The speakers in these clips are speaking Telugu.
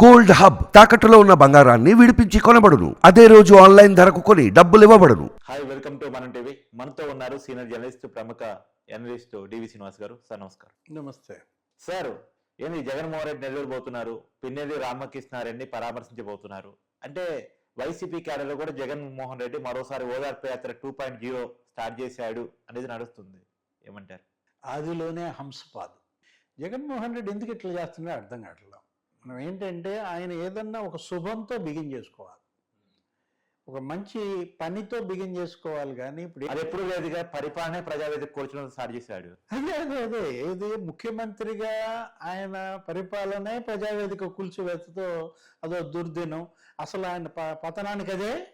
గోల్డ్ హబ్ తాకట్టులో ఉన్న బంగారాన్ని విడిపించి కొనబడును. అదే రోజు ఆన్లైన్ ధరకు కొని డబ్బులు ఇవ్వబడును. Hi welcome to Manam TV మనతో ఉన్నారు సీనియర్ జర్నలిస్ట్ ప్రముఖ analyst DV Srinivas garu. Sir నమస్కారం. నమస్తే. సార్ ఏంది జగన్మోహన్ రెడ్డి నెల్లూరు పోతున్నారు పిన్నెల్లి రామకృష్ణారెడ్డిని పరామర్శించబోతున్నారు. అంటే వైసీపీ క్యాడర్లో కూడా జగన్మోహన్ రెడ్డి మరోసారి ఓదార్పు యాత్ర టూ పాయింట్ జీరో స్టార్ట్ చేశాడు అనేది నడుస్తుంది. ఏమంటారు? ఆదిలోనే హంసపాదు. జగన్మోహన్ రెడ్డి ఎందుకు ఇట్లా చేస్తున్నాడో అర్థం కావట్లేదు. మనం ఏంటంటే ఆయన ఏదన్నా ఒక శుభంతో బిగిన్ చేసుకోవాలి. ఒక మంచి పనితో బిగిన్ చేసుకోవాలి కానీ ఇప్పుడు అది ఎప్పుడు లేదుగా? పరిపాలనే ప్రజావేదిక కూర్చోడం స్టార్ట్ చేశాడు. అదే అదే అదే. ఏది? ముఖ్యమంత్రిగా ఆయన పరిపాలనే ప్రజావేదిక కూల్చివేతతో అదో దుర్దినం. అసలు ఆయన పతనానికి అదే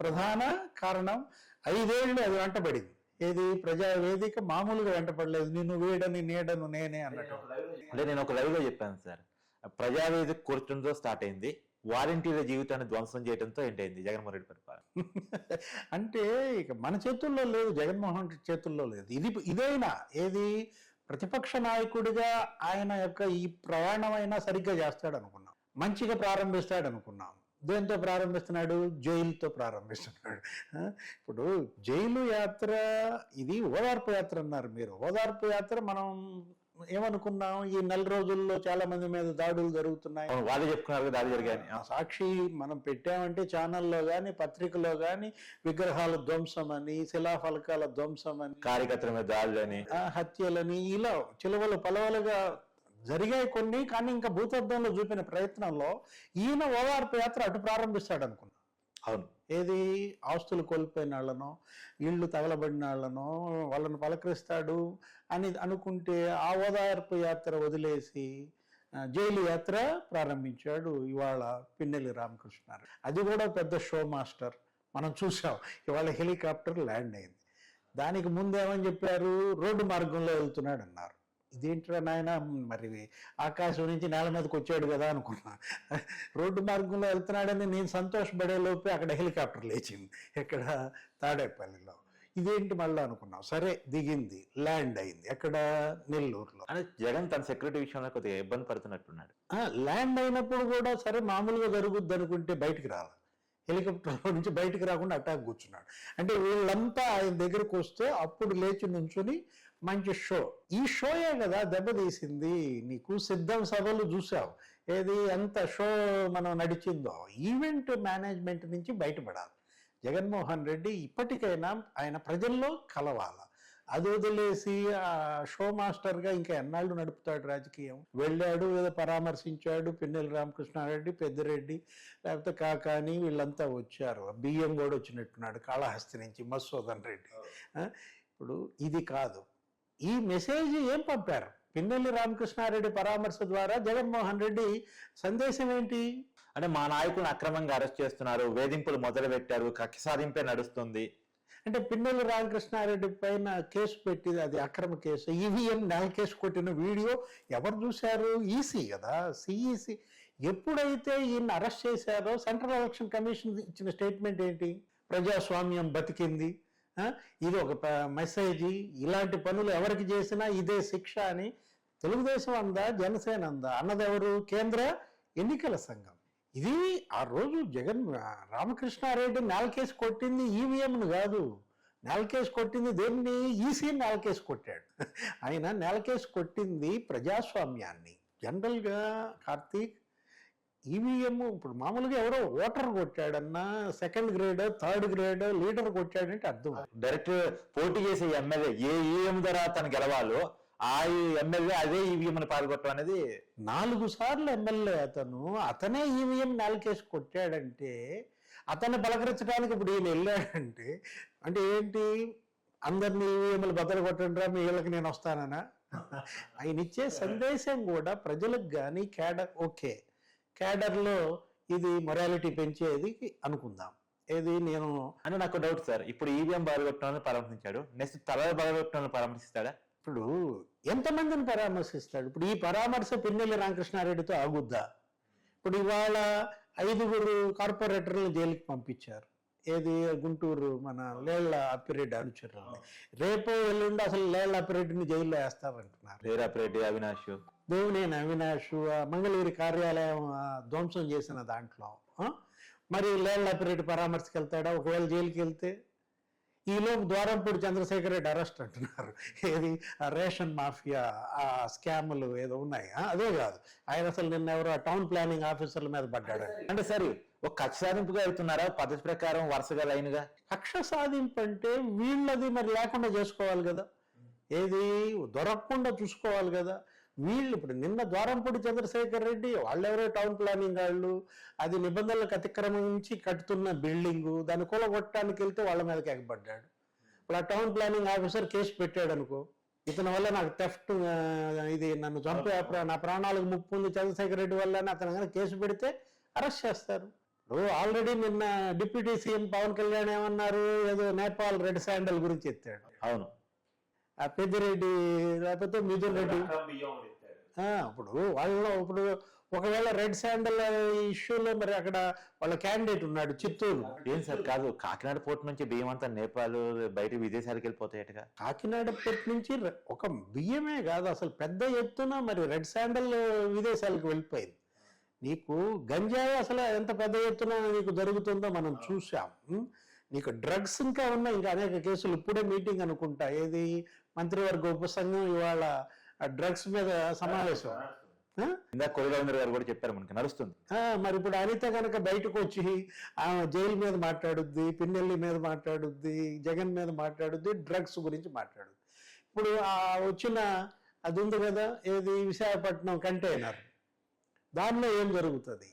ప్రధాన కారణం. ఐదేళ్ళు అది వెంటబడింది. ఏది? ప్రజావేదిక మామూలుగా వెంటపడలేదు. నిన్ను వీడని నీడను నేనే అన్నట్టు. అంటే నేను ఒక లైవ్లో చెప్పాను సార్. ప్రజావేదిక కూర్చడంతో స్టార్ట్ అయింది. వాలంటీర్ల జీవితాన్ని ధ్వంసం చేయడంతో ఏంటైంది జగన్మోహన్ రెడ్డి పరిపాలన. అంటే ఇక మన చేతుల్లో లేదు జగన్మోహన్ రెడ్డి చేతుల్లో లేదు. ఇది ఇదైనా ఏది? ప్రతిపక్ష నాయకుడిగా ఆయన యొక్క ఈ ప్రయాణమైనా సరిగ్గా చేస్తాడు అనుకున్నాం మంచిగా ప్రారంభిస్తాడు అనుకున్నాం దేంతో ప్రారంభిస్తున్నాడు? జైలుతో ప్రారంభిస్తున్నాడు. ఇప్పుడు జైలు యాత్ర ఇది ఓదార్పు యాత్ర అన్నారు మీరు. ఓదార్పు యాత్ర మనం ఏమనుకున్నాం? ఈ నెల రోజుల్లో చాలా మంది మీద దాడులు జరుగుతున్నాయి. వాళ్ళే చెప్పుకున్నారు దాడి జరిగాయని. ఆ సాక్షి మనం పెట్టామంటే ఛానల్లో కానీ పత్రికలో కానీ విగ్రహాల ధ్వంసం అని శిలాఫలకాల ధ్వంసం అని కార్యకర్తల మీద దాడులని. ఆ, హత్యలని ఇలా చిలువలు పలవలుగా జరిగాయి కొన్ని కానీ ఇంకా భూతద్దంలో చూపిన ప్రయత్నంలో ఈయన ఓదార్పు యాత్ర అటు ప్రారంభిస్తాడు అనుకున్నా అవును. ఏది? ఆస్తులు కోల్పోయిన వాళ్ళనో ఇళ్ళు తగలబడిన వాళ్ళనో వాళ్ళను పలకరిస్తాడు అని అనుకుంటే ఆ ఓదార్పు యాత్ర వదిలేసి జైలు యాత్ర ప్రారంభించాడు ఇవాళ పిన్నెల్లి రామకృష్ణ అది కూడా పెద్ద షో మాస్టర్. మనం చూసాం ఇవాళ హెలికాప్టర్ ల్యాండ్ అయింది. దానికి ముందేమని చెప్పారు? రోడ్డు మార్గంలో వెళ్తున్నాడు అన్నారు. ఇదేంట్రా నాయన? మరి ఆకాశం నుంచి నేల మీదకి వచ్చాడు కదా అనుకున్నా. రోడ్డు మార్గంలో వెళ్తున్నాడని నేను సంతోషపడే లోపే అక్కడ హెలికాప్టర్ లేచింది. ఎక్కడ? తాడేపల్లిలో. ఇదేంటి మళ్ళీ అనుకున్నాం సరే దిగింది. ల్యాండ్ అయింది. ఎక్కడ? నెల్లూరులో. జగన్ తన సెక్యూరిటీ విషయంలో కొద్దిగా ఇబ్బంది పడుతున్నట్టున్నాడు. ల్యాండ్ అయినప్పుడు కూడా సరే మామూలుగా జరుగుద్ది అనుకుంటే బయటికి రాలి. హెలికాప్టర్లో నుంచి బయటికి రాకుండా అటాక్ కూర్చున్నాడు. అంటే వీళ్ళంతా ఆయన దగ్గరకు వస్తే అప్పుడు లేచి నుంచుని మంచి షో. ఈ షోయే కదా దెబ్బతీసింది నీకు సిద్ధం సభలు చూసావు. ఏది ఎంత షో మనం నడిచిందో. ఈవెంట్ మేనేజ్మెంట్ నుంచి బయటపడాలి. జగన్మోహన్ రెడ్డి ఇప్పటికైనా ఆయన ప్రజల్లో కలవాలి. అది వదిలేసి ఆ షో మాస్టర్గా ఇంకా ఎన్నాళ్ళు నడుపుతాడు రాజకీయం? వెళ్ళాడు ఏదో పరామర్శించాడు పిన్నెల రామకృష్ణారెడ్డి పెద్దిరెడ్డి లేకపోతే కాకాని వీళ్ళంతా వచ్చారు. బియ్యం కూడా వచ్చినట్టున్నాడు కాళహస్తి నుంచి మధుసూదన్ రెడ్డి. ఇప్పుడు ఇది కాదు. ఈ మెసేజ్ ఏం పంపారు? పిన్నెల్లి రామకృష్ణారెడ్డి పరామర్శ ద్వారా జగన్మోహన్ రెడ్డి సందేశం ఏంటి? అంటే మా నాయకులను అక్రమంగా అరెస్ట్ చేస్తున్నారు వేధింపులు మొదలు పెట్టారు కక్ష సాధింపే నడుస్తుంది. అంటే పిన్నెల్లి రామకృష్ణారెడ్డి పైన కేసు పెట్టింది అది అక్రమ కేసు. ఈవీఎం నెల కేసు కొట్టిన వీడియో ఎవరు చూశారు? ఈసీ కదా సిఈసి. ఎప్పుడైతే ఈయన అరెస్ట్ చేశారో సెంట్రల్ ఎలక్షన్ కమిషన్ ఇచ్చిన స్టేట్మెంట్ ఏంటి? ప్రజాస్వామ్యం బతికింది. ఇది ఒక ప- మెసేజ్. ఇలాంటి పనులు ఎవరికి చేసినా ఇదే శిక్ష అని తెలుగుదేశం అందా జనసేన అందా? అన్నదెవరు? కేంద్ర ఎన్నికల సంఘం. ఇది ఆ రోజు జగన్ రామకృష్ణారెడ్డి నాలుకేసి కొట్టింది ఈవీఎంను కాదు. నేలకేసి కొట్టింది దేన్ని? ఈసీ నేలకేసి కొట్టాడు. ఆయన నేలకేసి కొట్టింది ప్రజాస్వామ్యాన్ని. జనరల్గా కార్తీక్ ఈవీఎం ఇప్పుడు మామూలుగా ఎవరో voter కొట్టాడన్నా second grade third grade leader కొట్టాడంటే అర్థం. డైరెక్ట్ పోటీ చేసే ఎమ్మెల్యే ఏ ఈఎం ద్వారా తను గెలవాలో ఆ ఎమ్మెల్యే అదే ఈవీఎం పాల్గొట్టడం అనేది నాలుగు సార్లు ఎమ్మెల్యే అతను అతనే ఈవీఎం నాలుకేసి కొట్టాడంటే అతన్ని పలకరించడానికి ఇప్పుడు ఈయన వెళ్ళాడంటే అంటే ఏంటి? అందరినీ ఈవీఎంలు బద్దలు కొట్టండిరా మీ వీళ్ళకి నేను వస్తానన్నా. ఆయన ఇచ్చే సందేశం కూడా ప్రజలకు కానీ క్యాడర్ ఓకే. క్యాడర్లో ఇది మొరాలిటీ పెంచేది అనుకుందాం. ఏది నేను అంటే నాకు డౌట్ సార్ ఇప్పుడు ఈవీఎం బాలగొట్టడం ప్రారంభించాడు నెక్స్ట్ తల బాలగొట్టడం పరామర్శిస్తాడా? ఇప్పుడు ఎంతమందిని పరామర్శిస్తాడు? ఇప్పుడు ఈ పరామర్శ పిన్నెల్లి రామకృష్ణారెడ్డితో ఆగుద్దా? ఇప్పుడు ఇవాళ ఐదుగురు కార్పొరేటర్లు జైలుకి పంపించారు. ఏది? గుంటూరు మన లేళ్ళ అప్పిరెడ్డి అనుచరులని. రేపు ఎల్లుండి అసలు లేళ్ళ అప్పిరెడ్డిని జైల్లో వేస్తామంటున్నారు రేరాపిరెడ్డి అవినాష్? దేవినేని అవినాష్ మంగళగిరి కార్యాలయం ధ్వంసం చేసిన దాంట్లో? మరి లేళ్ళపిరెడ్డి పరామర్శకి వెళ్తాడా ఒకవేళ జైలుకి వెళ్తే ఈలోపు ద్వారంపూడి చంద్రశేఖర్ రెడ్డి అరెస్ట్ అంటున్నారు. ఏది? ఆ రేషన్ మాఫియా ఆ స్కాములు ఏదో ఉన్నాయి? అదే కాదు. ఆయన అసలు నిన్న ఎవరో ఆ టౌన్ ప్లానింగ్ ఆఫీసర్ల మీద పడ్డాడు అంటే సరే ఒక కక్ష సాధింపుగా వెళ్తున్నారా? పద్ధతి ప్రకారం వరుసగా లైన్గా కక్ష సాధింపు అంటే వీళ్ళది మరి లేకుండా చేసుకోవాలి కదా. ఏది? దొరకకుండా చూసుకోవాలి కదా. వీళ్ళు ఇప్పుడు నిన్న ద్వారంపూడి చంద్రశేఖర్ రెడ్డి వాళ్ళెవరో టౌన్ ప్లానింగ్ వాళ్ళు అది నిబంధనలకు అతిక్రమించి కట్టుతున్న బిల్డింగు దాన్ని కూలగొట్టడానికి వెళ్తే వాళ్ళ మీదకి ఎగబడ్డాడు. ఇప్పుడు ఆ టౌన్ ప్లానింగ్ ఆఫీసర్ కేసు పెట్టాడు అనుకో ఇతని వల్ల నాకు థెఫ్ట్ ఇది నన్ను చంపే ప్రా- నా ప్రాణాలకు ముప్పు ఉంది చంద్రశేఖర్ రెడ్డి వల్ల అతను కనుక కేసు పెడితే అరెస్ట్ చేస్తారు. ఇప్పుడు ఆల్రెడీ నిన్న డిప్యూటీ సీఎం పవన్ కళ్యాణ్ ఏమన్నారు? ఏదో నేపాల్ రెడ్ శాండల్ గురించి ఎత్తాడు. అవును. ఆ పెద్దిరెడ్డి లేకపోతే మిథున్ రెడ్డి. ఇప్పుడు వాళ్ళలో ఇప్పుడు ఒకవేళ రెడ్ శాండల్ ఇష్యూలో మరి అక్కడ వాళ్ళ క్యాండిడేట్ ఉన్నాడు చిత్తూరు. ఏం సార్ కాదు కాకినాడ పోర్ట్ నుంచి బియ్యం అంతా నేపాల్ బయట విదేశాలకు వెళ్ళిపోతాయటగా కాకినాడ పెట్టి నుంచి ఒక బియ్యమే కాదు అసలు పెద్ద ఎత్తున మరి రెడ్ శాండల్ విదేశాలకు వెళ్ళిపోయింది. నీకు గంజాయి అసలు ఎంత పెద్ద ఎత్తున నీకు జరుగుతుందో మనం చూసాం? నీకు డ్రగ్స్ ఇంకా ఉన్నాయి ఇంకా అనేక కేసులు ఇప్పుడే మీటింగ్ అనుకుంటా ఏది మంత్రివర్గ ఉపసంఘం ఇవాళ డ్రగ్స్ మీద సమావేశం? ఇందాక గారు కూడా చెప్పారు మనకి నడుస్తుంది. మరి ఇప్పుడు అనిత కనుక బయటకు వచ్చి ఆమె జైలు మీద మాట్లాడుద్ది పిన్నెల్లి మీద మాట్లాడుద్ది జగన్ మీద మాట్లాడుద్ది డ్రగ్స్ గురించి మాట్లాడుద్ది. ఇప్పుడు ఆ వచ్చిన అది ఉంది కదా ఏది విశాఖపట్నం కంటైనర్. దానిలో ఏం జరుగుతుంది?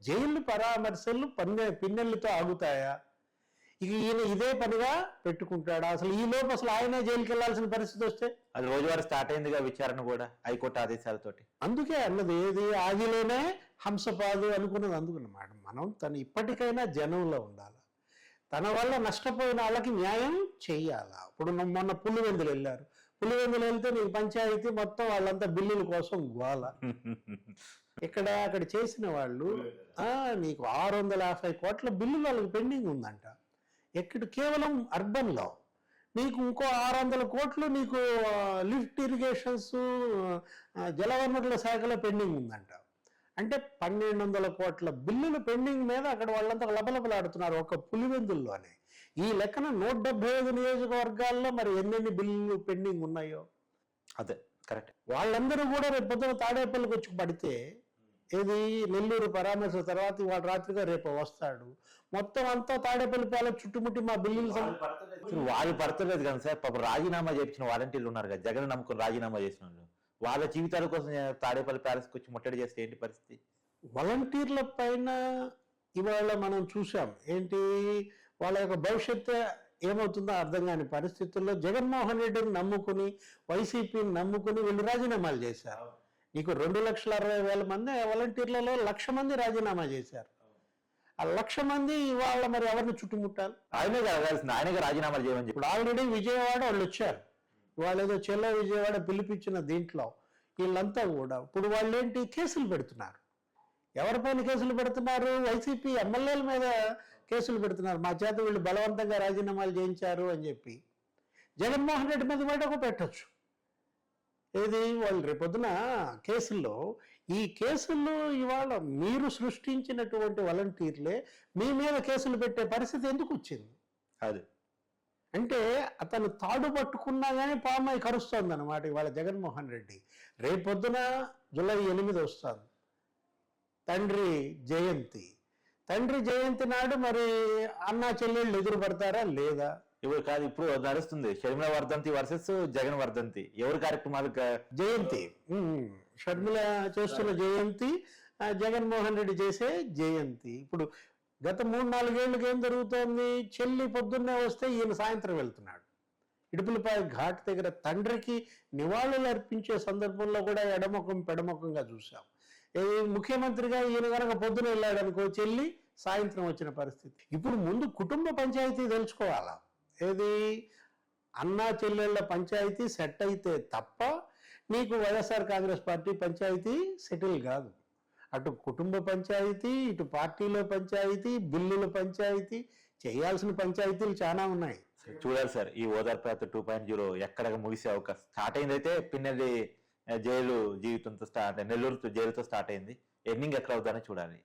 జైలు పరామర్శలు పన్నె పిన్నెల్లితో ఆగుతాయా? ఈయన ఇదే పనిగా పెట్టుకుంటాడా? అసలు ఈ లోపు అసలు ఆయనే జైలుకి వెళ్ళాల్సిన పరిస్థితి వస్తే? అది రోజువారీ స్టార్ట్ అయిందిగా విచారణ కూడా హైకోర్టు ఆదేశాలతోటి. అందుకే అన్నది ఏది ఆదిలోనే హంసపాదు అనుకున్నది అందుకున్నమాట. మనం తను ఇప్పటికైనా జనంలో ఉండాలి? తన వల్ల నష్టపోయిన వాళ్ళకి న్యాయం చెయ్యాలా ఇప్పుడు మొన్న పులివెందులు వెళ్ళారు. పులివెందులు వెళ్తే నీకు పంచాయతీ మొత్తం వాళ్ళంతా బిల్లుల కోసం గోల. ఇక్కడ అక్కడ చేసిన వాళ్ళు ఆ నీకు ఆరు వందల యాభై కోట్ల బిల్లు వాళ్ళకి పెండింగ్ ఉందంట. ఎక్కడ కేవలం అర్బన్లో. నీకు ఇంకో ఆరు వందల కోట్లు నీకు లిఫ్ట్ ఇరిగేషన్స్ జలవనరుల శాఖలో పెండింగ్ ఉందంట. అంటే పన్నెండు వందల కోట్ల బిల్లులు పెండింగ్ మీద అక్కడ వాళ్ళంతా లబలబలాడుతున్నారు ఒక పులివెందుల్లోనే. ఈ లెక్కన నూట డెబ్బై ఐదు నియోజకవర్గాల్లో మరి ఎన్నెన్ని బిల్లులు పెండింగ్ ఉన్నాయో? అదే కరెక్ట్. వాళ్ళందరూ కూడా రేపు పొద్దున తాడేపల్లికి వచ్చి పడితే ఏది నెల్లూరు పరామర్శ తర్వాత వాడు రాత్రిగా రేపు వస్తాడు. మొత్తం అంతా తాడేపల్లి ప్యాలెస్ చుట్టుముట్టి మా బిల్లులు వాళ్ళు పడతలేదు. కదా సార్. పాప రాజీనామా చేయించిన వాలంటీర్లు ఉన్నారు కదా. జగన్ నమ్ముకుని రాజీనామా చేసిన వాళ్ళు. వాళ్ళ జీవితాల కోసం తాడేపల్లి ప్యాలెస్కి వచ్చి ముట్టడి చేస్తే ఏంటి పరిస్థితి? వాలంటీర్ల పైన ఇవాళ మనం చూసాం ఏంటి? వాళ్ళ యొక్క భవిష్యత్తు ఏమవుతుందో అర్థం కాని పరిస్థితుల్లో జగన్మోహన్ రెడ్డిని నమ్ముకుని వైసీపీని నమ్ముకుని వీళ్ళు రాజీనామాలు చేశారు. నీకు రెండు లక్షల అరవై వేల మంది వాలంటీర్లలో లక్ష మంది రాజీనామా చేశారు. ఆ లక్ష మంది ఇవాళ మరి ఎవరిని చుట్టుముట్టాలి? ఆయనే కావాల్సింది ఆయనగా రాజీనామాలు చేయమని చెప్పి. ఇప్పుడు ఆల్రెడీ విజయవాడ వాళ్ళు వచ్చారు. వాళ్ళు ఏదో చెల్ల విజయవాడ పిలిపించిన దీంట్లో వీళ్ళంతా కూడా ఇప్పుడు వాళ్ళు ఏంటి? కేసులు పెడుతున్నారు. ఎవరిపైన కేసులు పెడుతున్నారు? వైసీపీ ఎమ్మెల్యేల మీద కేసులు పెడుతున్నారు. మా చేత వీళ్ళు బలవంతంగా రాజీనామాలు చేయించారు అని చెప్పి. జగన్మోహన్ రెడ్డి మీద కూడా పెట్టచ్చు. ఏది? వాళ్ళు రేపొద్దున కేసుల్లో ఈ కేసుల్లో ఇవాళ మీరు సృష్టించినటువంటి వాలంటీర్లే మీ మీద కేసులు పెట్టే పరిస్థితి ఎందుకు వచ్చింది? అది. అంటే అతను తాడు పట్టుకున్నా కానీ పామై కరుస్తోంది అనమాట ఇవాళ జగన్మోహన్ రెడ్డి. రేపొద్దున జూలై ఎనిమిది వస్తుంది. తండ్రి జయంతి. తండ్రి జయంతి నాడు మరి అన్నా చెల్లెళ్ళు ఎదురు పడతారా లేదా? ఇప్పుడు కాదు ఇప్పుడు నడుస్తుంది. షర్మిల వర్ధంతి వర్సెస్ జగన్ వర్ధంతి. ఎవరి కార్యక్రమాలు జయంతి. షర్మిల చేస్తున్న జయంతి జగన్మోహన్ రెడ్డి చేసే జయంతి. ఇప్పుడు గత మూడు నాలుగేళ్ళుగా ఏం జరుగుతోంది? చెల్లి పొద్దున్నే వస్తే ఈయన సాయంత్రం వెళ్తున్నాడు. ఇడుపులపాయ ఘాట్ దగ్గర తండ్రికి నివాళులు అర్పించే సందర్భంలో కూడా ఎడముఖం పెడముఖంగా చూసాం ఏ ముఖ్యమంత్రిగా ఈయన కనుక పొద్దున వెళ్ళాడు అనుకో చెల్లి సాయంత్రం వచ్చిన పరిస్థితి. ఇప్పుడు ముందు కుటుంబ పంచాయతీ తెలుసుకోవాలా? ఏది అన్నా చెల్లెళ్ళ పంచాయతీ సెట్ అయితే తప్ప నీకు YSR Congress party panchayat settle కాదు. అటు కుటుంబ పంచాయతీ ఇటు పార్టీలో పంచాయతీ బిల్లుల పంచాయతీ చేయాల్సిన పంచాయతీలు చాలా ఉన్నాయి. చూడాలి సార్ ఈ ఓదార్పు యాత్ర టూ పాయింట్ జీరో ఎక్కడ ముగిసే అవకాశం స్టార్ట్ అయింది అయితే పిన్నెల్లి జైలు జీవితంతో స్టార్ట్ నెల్లూరుతో జైలుతో స్టార్ట్ అయింది. ఎండింగ్ ఎక్కడ అవుతుందని చూడాలి.